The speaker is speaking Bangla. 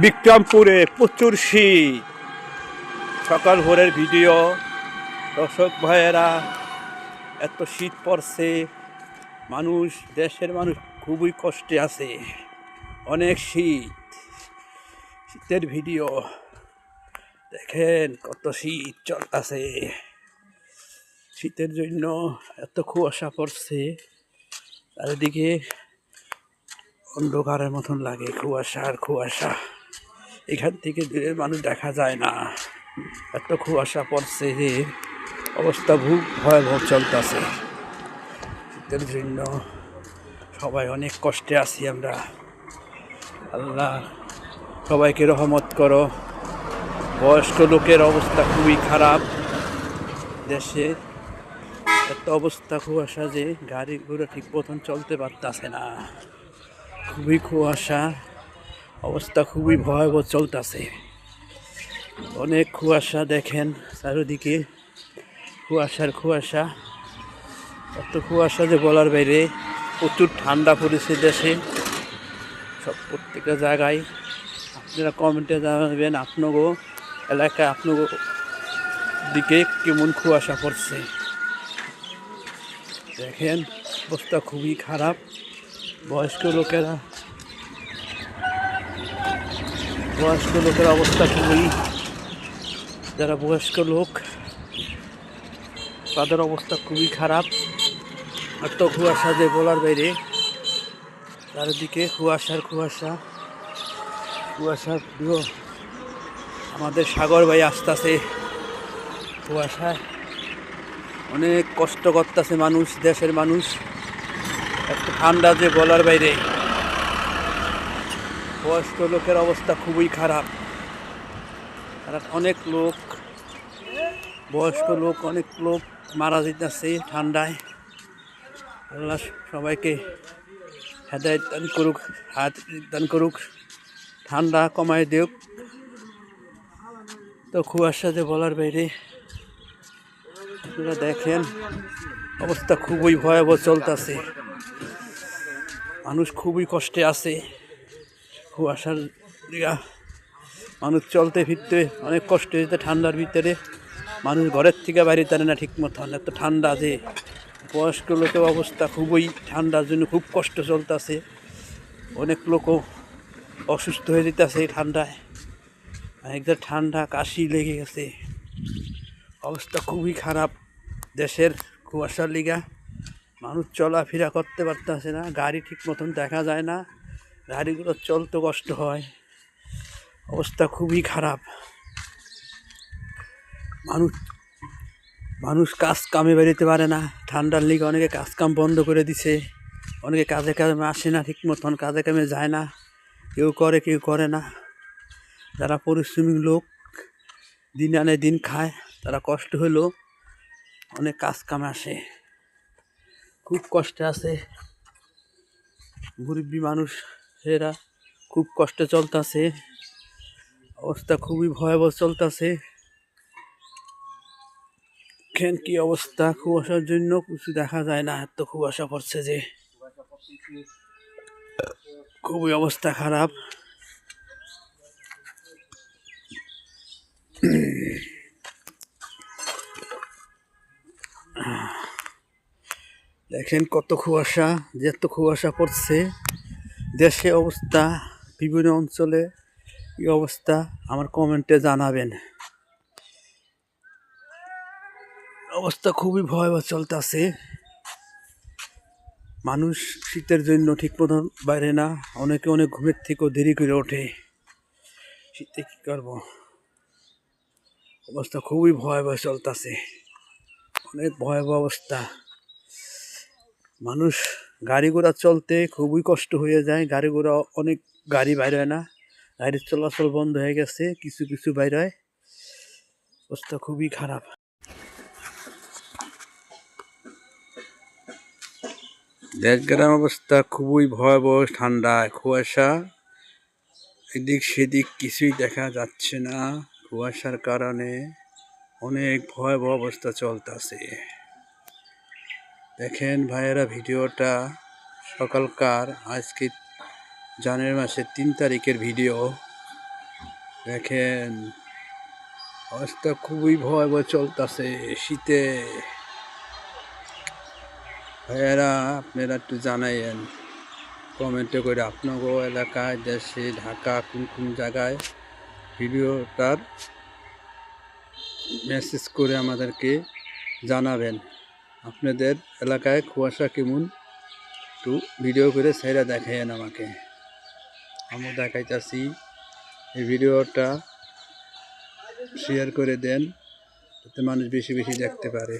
বিক্রমপুরে প্রচুর শীত। সকাল ভোরের ভিডিও। দর্শক ভাইয়েরা, এত শীত পড়ছে, মানুষ, দেশের মানুষ খুবই কষ্টে আছে। অনেক শীত। শীতের ভিডিও। দেখেন কত শীত চলতেছে। শীতের জন্য এত কুয়াশা পড়ছে। চারিদিকে অন্ধকারের মতন লাগে, কুয়াশা আর কুয়াশা। এখান থেকে দূরের মানুষ দেখা যায় না। এত কুয়াশা পড়ছে যে অবস্থা খুব ভয়াবহ চলতেছে। শীতের জন্য সবাই অনেক কষ্টে আছি আমরা। আল্লাহ সবাইকে রহমত করো। বয়স্ক লোকের অবস্থা খুবই খারাপ। দেশে এত অবস্থা কুয়াশা যে গাড়ি ঘোড়া ঠিক মতন চলতে পারতাছে না। খুবই কুয়াশা, অবস্থা খুবই ভয়াবহ চলতেছে। অনেক কুয়াশা দেখেন চারিদিকে, কুয়াশার কুয়াশা। এত কুয়াশা যে বলার বাইরে, প্রচুর ঠান্ডা পড়েছে দেশে, সব প্রত্যেকটা জায়গায়। আপনারা কমেন্টে জানাবেন আপনাগো এলাকায় আপনাগো দিকে কেমন কুয়াশা পড়ছে। দেখেন, অবস্থা খুবই খারাপ। বয়স্ক লোকেরা। বয়স্ক লোকের অবস্থা খুবই, যারা বয়স্ক লোক, তাদের অবস্থা খুবই খারাপ। এত কুয়াশা যে বলার বাইরে, চারিদিকে কুয়াশার কুয়াশা। কুয়াশার আমাদের সাগর ভাই আস্তে আসতেছে কুয়াশায়। অনেক কষ্ট করতেছে মানুষ, দেশের মানুষ। ঠান্ডা যে বলার বাইরে। বয়স্ক লোকের অবস্থা খুবই খারাপ। অনেক লোক, বয়স্ক লোক, অনেক লোক মারা যেতেছে ঠান্ডায়। আল্লাহ সবাইকে হেদায়ত দান করুক হাত দান করুক, ঠান্ডা কমায় দেউক তো কুয়াশা যে বলার বাইরে। আপনারা দেখেন, অবস্থা খুবই ভয়াবহ চলতেছে। মানুষ খুবই কষ্টে আছে। কুয়াশার মানুষ চলতে ফিরতে অনেক কষ্ট হয়েছে ঠান্ডার ভিতরে। মানুষ ঘরের থেকে বাইরে তারে না ঠিক মতন এত ঠান্ডা যে বয়স্ক লোকের অবস্থা খুবই ঠান্ডার জন্য খুব কষ্ট চলতেছে। অনেক লোকও অসুস্থ হয়ে যেতেছে ঠান্ডায়। একদম ঠান্ডা কাশি লেগে গেছে। অবস্থা খুবই খারাপ। দেশের কুয়াশার লিগা মানুষ চলাফেরা করতে পারতেছে না, গাড়ি ঠিক মতন দেখা যায় না, গাড়িগুলো চলতে কষ্ট হয়, অবস্থা খুবই খারাপ। মানুষ মানুষ কাজ কামে বেরোতে পারে না, ঠান্ডার লিগে অনেকে কাজ কাম বন্ধ করে দিছে, অনেকে কাজে কামে আসে না ঠিক মতন, কাজে কামে যায় না, কেউ করে কেউ করে না। যারা পরিশ্রমিক লোক, দিন আনে দিন খায়, তারা কষ্ট হলেও অনেক কাজ কামে আসে। খুব কষ্টে আছে। গরিবী মানুষ এরা খুব কষ্টে চলতেছে। অবস্থা খুবই ভয়াবহ চলতেছে। দেখেন কি অবস্থা? কুয়াশার জন্য কিছু দেখা যায় না। এত কুয়াশা পড়ছে যে খুবই অবস্থা খারাপ। দেখেন কত কুয়াশা যে এত কুয়াশা পড়ছে। দেশে অবস্থা, বিভিন্ন অঞ্চলে কি অবস্থা, আমার কমেন্টে জানাবেন। অবস্থা খুবই ভয়াবহ চলতেছে। মানুষ শীতের জন্য ঠিক মতন বাইরে না, অনেকে অনেক ঘুমের থেকেও দেরি করে ওঠে। শীতে কী করব? অবস্থা খুবই ভয়াবহ চলতেছে। অনেক ভয়াবহ অবস্থা। মানুষ গাড়ি ঘোড়া চলতে খুবই কষ্ট হয়ে যায়। গাড়ি ঘোড়া অনেক গাড়ি বাইর হয় না। গাড়ির চলাচল বন্ধ হয়ে গেছে, কিছু কিছু বাইর হয় অবস্থা খুবই খারাপ। দেশগ্রাম অবস্থা খুবই ভয়াবহ, ঠান্ডা, কুয়াশা। এদিক সেদিক কিছুই দেখা যাচ্ছে না। কুয়াশার কারণে অনেক ভয়াবহ অবস্থা চলতেছে। দেখেন ভাইয়েরা, ভিডিওটা সকালকার, আজকে জানুয়ারি মাসের তিন তারিখের ভিডিও। দেখেন, অবস্থা খুবই ভয়াবহ চলতেছে শীতে। ভাইয়েরা, আপনারা একটু জানাইয়েন, কমেন্টে করে আপনার এলাকায়, দেশে, ঢাকা, কোন কোন জায়গায় ভিডিওটার মেসেজ করে আমাদেরকে জানাবেন। আপনাদের এলাকায় কুয়াশা কেমন? একটু ভিডিও করে সেরা দেখাইন আমাকে। আমি দেখাইতেছি। এই ভিডিওটা শেয়ার করে দেন, যাতে মানুষ বেশি বেশি দেখতে পারে।